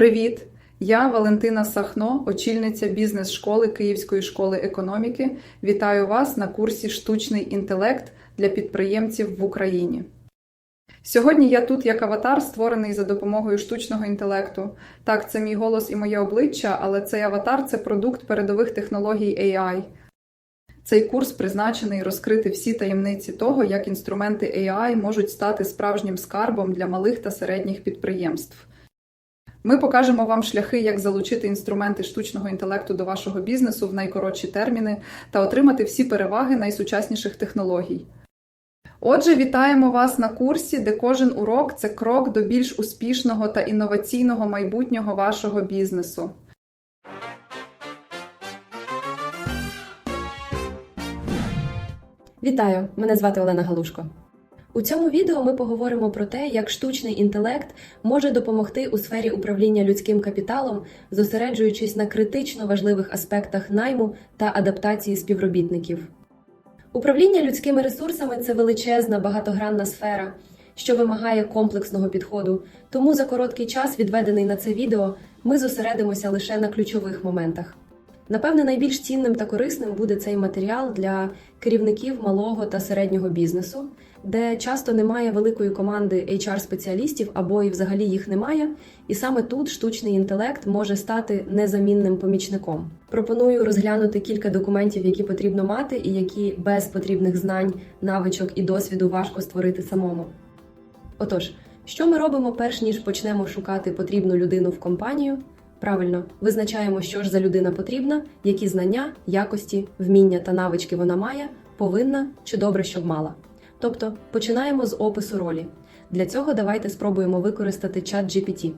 Привіт! Я Валентина Сахно, очільниця бізнес-школи Київської школи економіки. Вітаю вас на курсі Штучний інтелект для підприємців в Україні. Сьогодні я тут як аватар, створений за допомогою штучного інтелекту. Так, це мій голос і моє обличчя, але цей аватар це продукт передових технологій AI. Цей курс призначений розкрити всі таємниці того, як інструменти AI можуть стати справжнім скарбом для малих та середніх підприємств. Ми покажемо вам шляхи, як залучити інструменти штучного інтелекту до вашого бізнесу в найкоротші терміни та отримати всі переваги найсучасніших технологій. Отже, вітаємо вас на курсі, де кожен урок це крок до більш успішного та інноваційного майбутнього вашого бізнесу. Вітаю! Мене звати Олена Галушко. У цьому відео ми поговоримо про те, як штучний інтелект може допомогти у сфері управління людським капіталом, зосереджуючись на критично важливих аспектах найму та адаптації співробітників. Управління людськими ресурсами це величезна багатогранна сфера, що вимагає комплексного підходу. Тому за короткий час, відведений на це відео, ми зосередимося лише на ключових моментах. Напевне, найбільш цінним та корисним буде цей матеріал для керівників малого та середнього бізнесу, де часто немає великої команди HR-спеціалістів або і взагалі їх немає. І саме тут штучний інтелект може стати незамінним помічником. Пропоную розглянути кілька документів, які потрібно мати, і які без потрібних знань, навичок і досвіду важко створити самому. Отож, що ми робимо перш ніж почнемо шукати потрібну людину в компанію? Правильно, визначаємо, що ж за людина потрібна, які знання, якості, вміння та навички вона має, повинна чи добре, щоб мала. Тобто починаємо з опису ролі. Для цього давайте спробуємо використати чат GPT.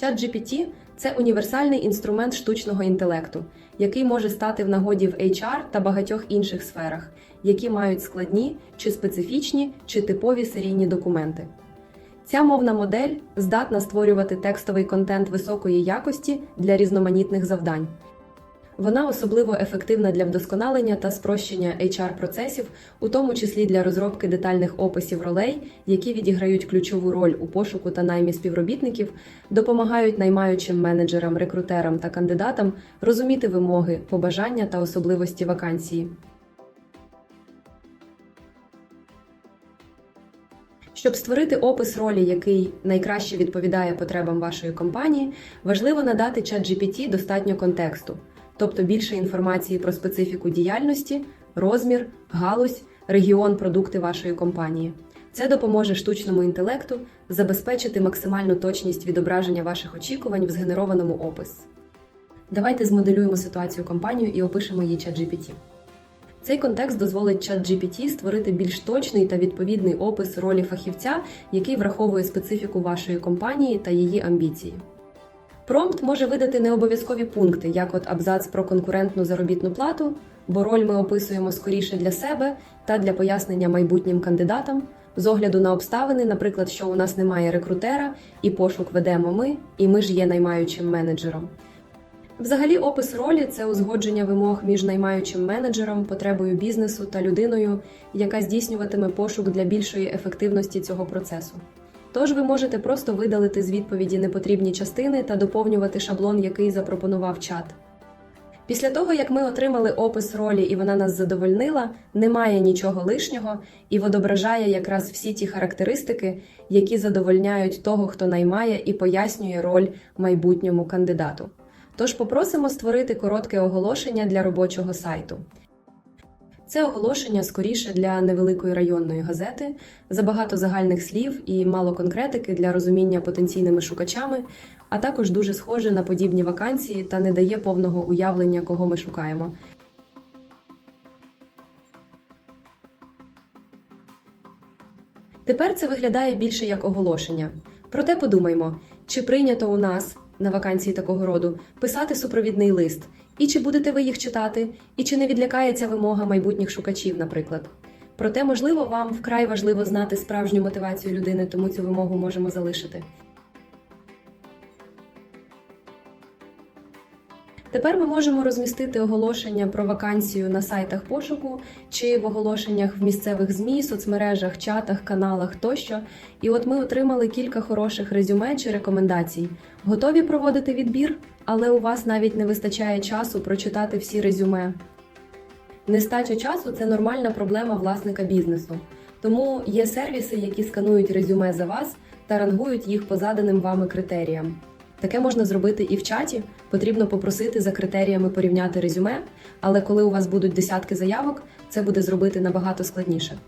Чат GPT – це універсальний інструмент штучного інтелекту, який може стати в нагоді в HR та багатьох інших сферах, які мають складні чи специфічні чи типові серійні документи. Ця мовна модель здатна створювати текстовий контент високої якості для різноманітних завдань. Вона особливо ефективна для вдосконалення та спрощення HR-процесів, у тому числі для розробки детальних описів ролей, які відіграють ключову роль у пошуку та наймі співробітників, допомагають наймаючим менеджерам, рекрутерам та кандидатам розуміти вимоги, побажання та особливості вакансії. Щоб створити опис ролі, який найкраще відповідає потребам вашої компанії, важливо надати ChatGPT достатньо контексту, тобто більше інформації про специфіку діяльності, розмір, галузь, регіон продукти вашої компанії. Це допоможе штучному інтелекту забезпечити максимальну точність відображення ваших очікувань в згенерованому опис. Давайте змоделюємо ситуацію компанію і опишемо її ChatGPT. Цей контекст дозволить ChatGPT створити більш точний та відповідний опис ролі фахівця, який враховує специфіку вашої компанії та її амбіції. Промпт може видати необов'язкові пункти, як от абзац про конкурентну заробітну плату, бо роль ми описуємо скоріше для себе та для пояснення майбутнім кандидатам, з огляду на обставини, наприклад, що у нас немає рекрутера, і пошук ведемо ми, і ми ж є наймаючим менеджером. Взагалі, опис ролі це узгодження вимог між наймаючим менеджером, потребою бізнесу та людиною, яка здійснюватиме пошук для більшої ефективності цього процесу. Тож ви можете просто видалити з відповіді непотрібні частини та доповнювати шаблон, який запропонував чат. Після того, як ми отримали опис ролі і вона нас задовольнила, немає нічого лишнього і відображає якраз всі ті характеристики, які задовольняють того, хто наймає і пояснює роль майбутньому кандидату. Тож попросимо створити коротке оголошення для робочого сайту. Це оголошення скоріше для невеликої районної газети, забагато загальних слів і мало конкретики для розуміння потенційними шукачами, а також дуже схоже на подібні вакансії та не дає повного уявлення, кого ми шукаємо. Тепер це виглядає більше як оголошення. Проте подумаймо, чи прийнято у нас на вакансії такого роду писати супровідний лист, і чи будете ви їх читати, і чи не відлякається вимога майбутніх шукачів, наприклад. Проте, можливо, вам вкрай важливо знати справжню мотивацію людини, тому цю вимогу можемо залишити. Тепер ми можемо розмістити оголошення про вакансію на сайтах пошуку чи в оголошеннях в місцевих ЗМІ, соцмережах, чатах, каналах тощо. І от ми отримали кілька хороших резюме чи рекомендацій. Готові проводити відбір, але у вас навіть не вистачає часу прочитати всі резюме. Нестача часу це нормальна проблема власника бізнесу. Тому є сервіси, які сканують резюме за вас та рангують їх по заданим вами критеріям. Таке можна зробити і в чаті. Потрібно попросити за критеріями порівняти резюме, але коли у вас будуть десятки заявок, це буде зробити набагато складніше.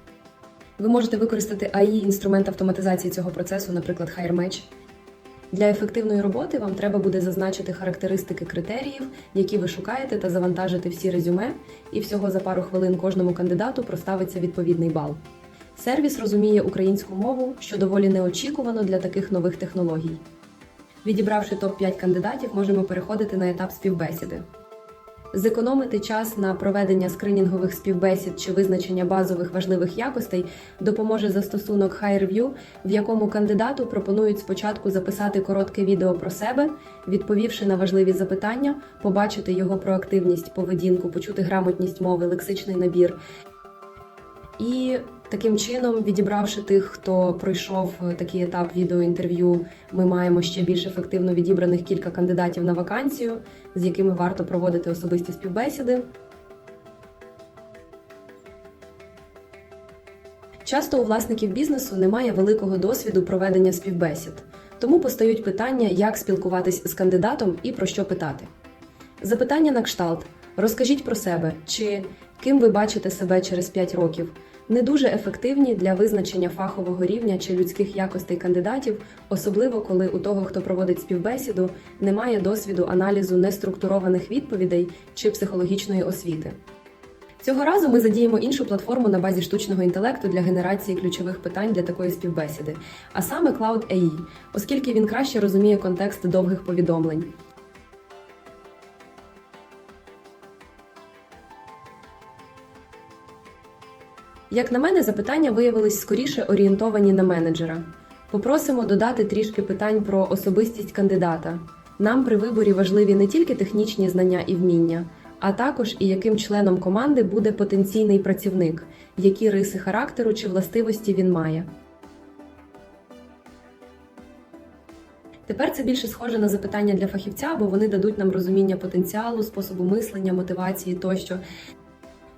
Ви можете використати AI інструмент автоматизації цього процесу, наприклад, HireMatch. Для ефективної роботи вам треба буде зазначити характеристики критеріїв, які ви шукаєте, та завантажити всі резюме, і всього за пару хвилин кожному кандидату проставиться відповідний бал. Сервіс розуміє українську мову, що доволі неочікувано для таких нових технологій. Відібравши топ-5 кандидатів, можемо переходити на етап співбесіди. Зекономити час на проведення скринінгових співбесід чи визначення базових важливих якостей допоможе застосунок HireView, в якому кандидату пропонують спочатку записати коротке відео про себе, відповівши на важливі запитання, побачити його проактивність, поведінку, почути грамотність мови, лексичний набір. І таким чином, відібравши тих, хто пройшов такий етап відеоінтерв'ю, ми маємо ще більш ефективно відібраних кілька кандидатів на вакансію, з якими варто проводити особисті співбесіди. Часто у власників бізнесу немає великого досвіду проведення співбесід, тому постають питання, як спілкуватись з кандидатом і про що питати. Запитання на кшталт: розкажіть про себе чи ким ви бачите себе через 5 років. Не дуже ефективні для визначення фахового рівня чи людських якостей кандидатів, особливо коли у того, хто проводить співбесіду, немає досвіду аналізу неструктурованих відповідей чи психологічної освіти. Цього разу ми задіємо іншу платформу на базі штучного інтелекту для генерації ключових питань для такої співбесіди, а саме Cloud AI, оскільки він краще розуміє контекст довгих повідомлень. Як на мене, запитання виявились скоріше орієнтовані на менеджера. Попросимо додати трішки питань про особистість кандидата. Нам при виборі важливі не тільки технічні знання і вміння, а також і яким членом команди буде потенційний працівник, які риси характеру чи властивості він має. Тепер це більше схоже на запитання для фахівця, бо вони дадуть нам розуміння потенціалу, способу мислення, мотивації тощо.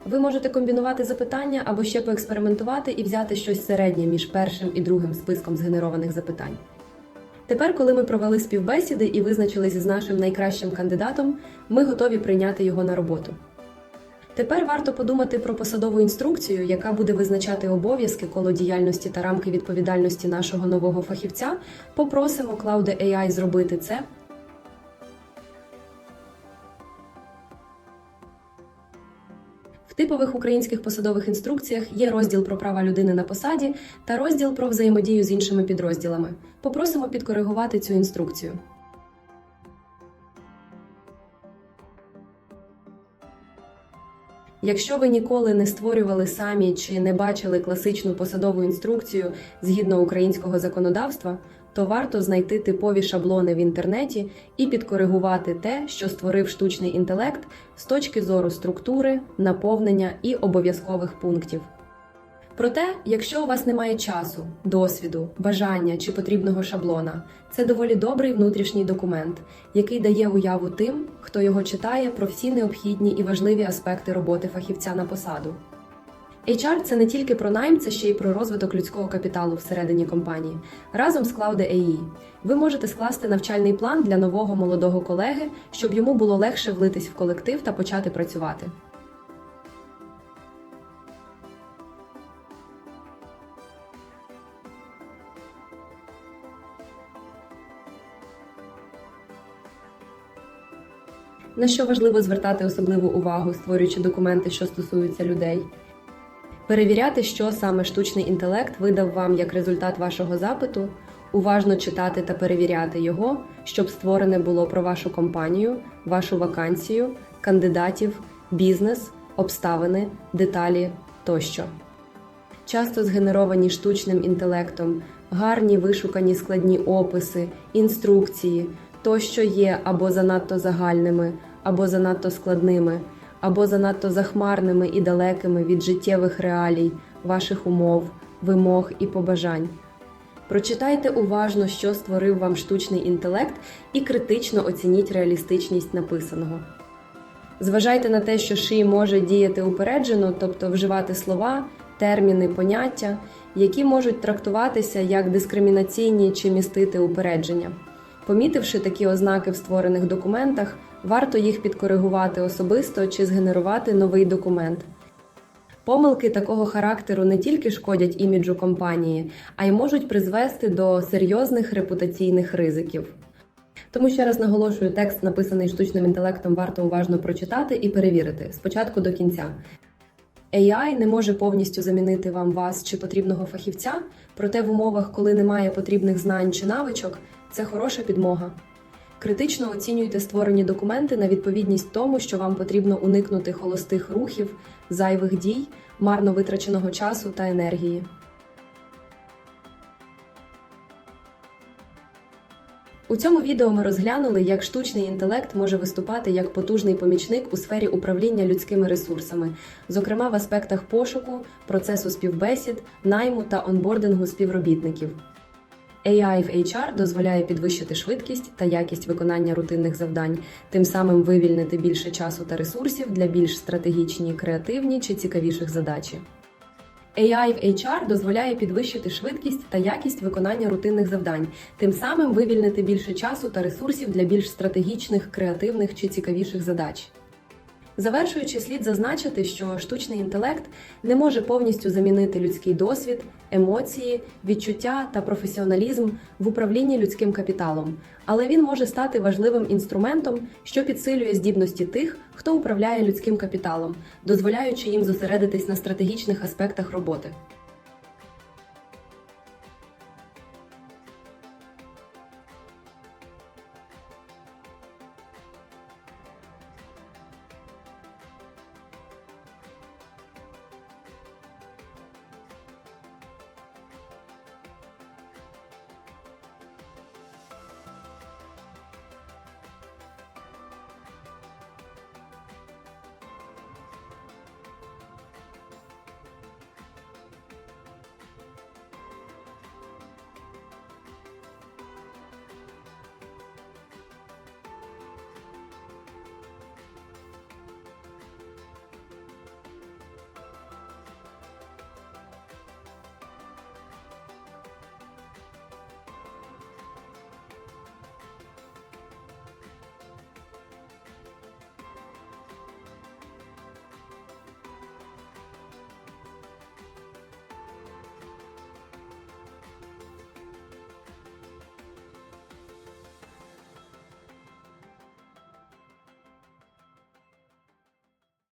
Ви можете комбінувати запитання або ще поекспериментувати і взяти щось середнє між першим і другим списком згенерованих запитань. Тепер, коли ми провели співбесіди і визначились з нашим найкращим кандидатом, ми готові прийняти його на роботу. Тепер варто подумати про посадову інструкцію, яка буде визначати обов'язки коло діяльності та рамки відповідальності нашого нового фахівця. Попросимо Cloud AI зробити це. В типових українських посадових інструкціях є розділ про права людини на посаді та розділ про взаємодію з іншими підрозділами. Попросимо підкоригувати цю інструкцію. Якщо ви ніколи не створювали самі чи не бачили класичну посадову інструкцію згідно українського законодавства, то варто знайти типові шаблони в інтернеті і підкоригувати те, що створив штучний інтелект з точки зору структури, наповнення і обов'язкових пунктів. Проте, якщо у вас немає часу, досвіду, бажання чи потрібного шаблона, це доволі добрий внутрішній документ, який дає уяву тим, хто його читає про всі необхідні і важливі аспекти роботи фахівця на посаду. HR – це не тільки про найм, це ще й про розвиток людського капіталу всередині компанії. Разом з Cloud AI ви можете скласти навчальний план для нового молодого колеги, щоб йому було легше влитись в колектив та почати працювати. На що важливо звертати особливу увагу, створюючи документи, що стосуються людей. Перевіряти, що саме штучний інтелект видав вам як результат вашого запиту, уважно читати та перевіряти його, щоб створене було про вашу компанію, вашу вакансію, кандидатів, бізнес, обставини, деталі тощо. Часто згенеровані штучним інтелектом, гарні вишукані складні описи, інструкції тощо є або занадто загальними, або занадто складними, або занадто захмарними і далекими від життєвих реалій, ваших умов, вимог і побажань. Прочитайте уважно, що створив вам штучний інтелект, і критично оцініть реалістичність написаного. Зважайте на те, що ший може діяти упереджено, тобто вживати слова, терміни, поняття, які можуть трактуватися як дискримінаційні чи містити упередження. Помітивши такі ознаки в створених документах, варто їх підкоригувати особисто чи згенерувати новий документ. Помилки такого характеру не тільки шкодять іміджу компанії, а й можуть призвести до серйозних репутаційних ризиків. Тому ще раз наголошую, текст, написаний штучним інтелектом, варто уважно прочитати і перевірити спочатку до кінця. AI не може повністю замінити вам вас чи потрібного фахівця, проте в умовах, коли немає потрібних знань чи навичок, це хороша підмога. Критично оцінюйте створені документи на відповідність тому, що вам потрібно уникнути холостих рухів, зайвих дій, марно витраченого часу та енергії. У цьому відео ми розглянули, як штучний інтелект може виступати як потужний помічник у сфері управління людськими ресурсами, зокрема в аспектах пошуку, процесу співбесід, найму та онбордингу співробітників. AI в HR дозволяє підвищити швидкість та якість виконання рутинних завдань, тим самим вивільнити більше часу та ресурсів для більш стратегічні, креативні чи цікавіших задачі. AI в HR дозволяє підвищити швидкість та якість виконання рутинних завдань, тим самим вивільнити більше часу та ресурсів для більш стратегічних, креативних чи цікавіших задач. Завершуючи, слід зазначити, що штучний інтелект не може повністю замінити людський досвід, емоції, відчуття та професіоналізм в управлінні людським капіталом, але він може стати важливим інструментом, що підсилює здібності тих, хто управляє людським капіталом, дозволяючи їм зосередитись на стратегічних аспектах роботи.